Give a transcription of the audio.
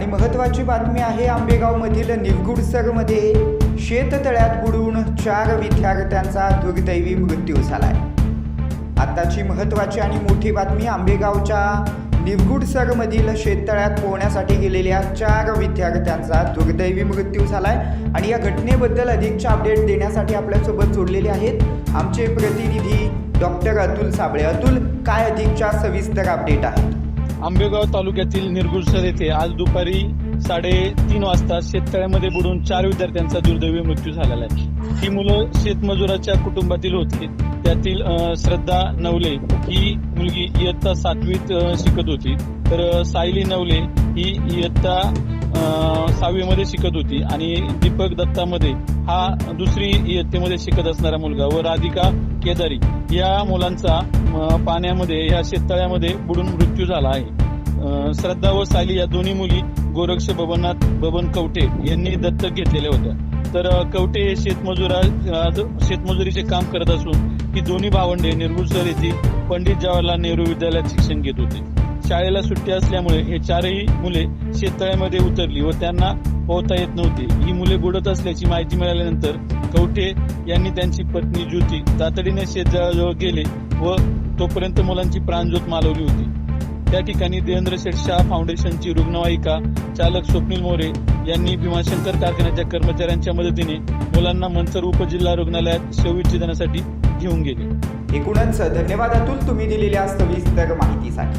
आणि महत्त्वाची बातमी आहे आंबेगावमधील निरगुडसरमध्ये शेततळ्यात बुडून चार विद्यार्थ्यांचा दुर्दैवी मृत्यू झालाय. आत्ताची महत्त्वाची आणि मोठी बातमी आंबेगावच्या निवगुडसरमधील शेततळ्यात पोहण्यासाठी गेलेल्या चार विद्यार्थ्यांचा दुर्दैवी मृत्यू झालाय. आणि या घटनेबद्दल अधिकचे अपडेट देण्यासाठी आपल्यासोबत जोडलेले आहेत आमचे प्रतिनिधी डॉक्टर अतुल साबळे. अतुल काय अधिकच्या सविस्तर अपडेट आहेत? आंबेगाव तालुक्यातील निरगुडसर येथे आज दुपारी साडेतीन वाजता शेततळ्यामध्ये बुडून चार विद्यार्थ्यांचा दुर्दैवी मृत्यू झालेला आहे. ही मुलं शेतमजुराच्या कुटुंबातील होती. त्यातील श्रद्धा नवले ही मुलगी इयत्ता सातवीत शिकत होती. तर सायली नवले ही इयत्ता सहावीमध्ये शिकत होती आणि दीपक दत्तामध्ये हा दुसरी इयत्तेमध्ये शिकत असणारा मुलगा व राधिका केदारी या मुलांचा पाण्यामध्ये या शेततळ्यामध्ये बुडून मृत्यू झाला आहे. श्रद्धा व सायली या दोन्ही मुली गोरक्ष बबननाथ बबन कवटे यांनी दत्तक घेतलेल्या होत्या. तर कवटे हे शेतमजुरा शेतमजुरीचे काम करत असून ही दोन्ही भावंडे निर्गुडसर येथील पंडित जवाहरलाल नेहरू विद्यालयात शिक्षण घेत होते. शाळेला सुट्टी असल्यामुळे हे चारही मुले शेततळ्यामध्ये उतरली व त्यांना पोहता येत नव्हते. ही मुले बुडत असल्याची माहिती मिळाल्यानंतर कवठे यांनी त्यांची पत्नी ज्योती तातडीने शेतजवळ गेले व तोपर्यंत मुलांची प्राणज्योत मालवली होती. त्या ठिकाणी देवेंद्र शेठ शाह फाउंडेशनची रुग्णवाहिका चालक स्वप्नील मोरे यांनी भीमाशंकर कारखान्याच्या कर्मचाऱ्यांच्या मदतीने मुलांना मंचर उपजिल्हा रुग्णालयात शवविच्छेदनासाठी घेऊन गेले. एकूणच धन्यवाद अतुल तुम्ही दिलेल्या सविस्तर माहितीसाठी.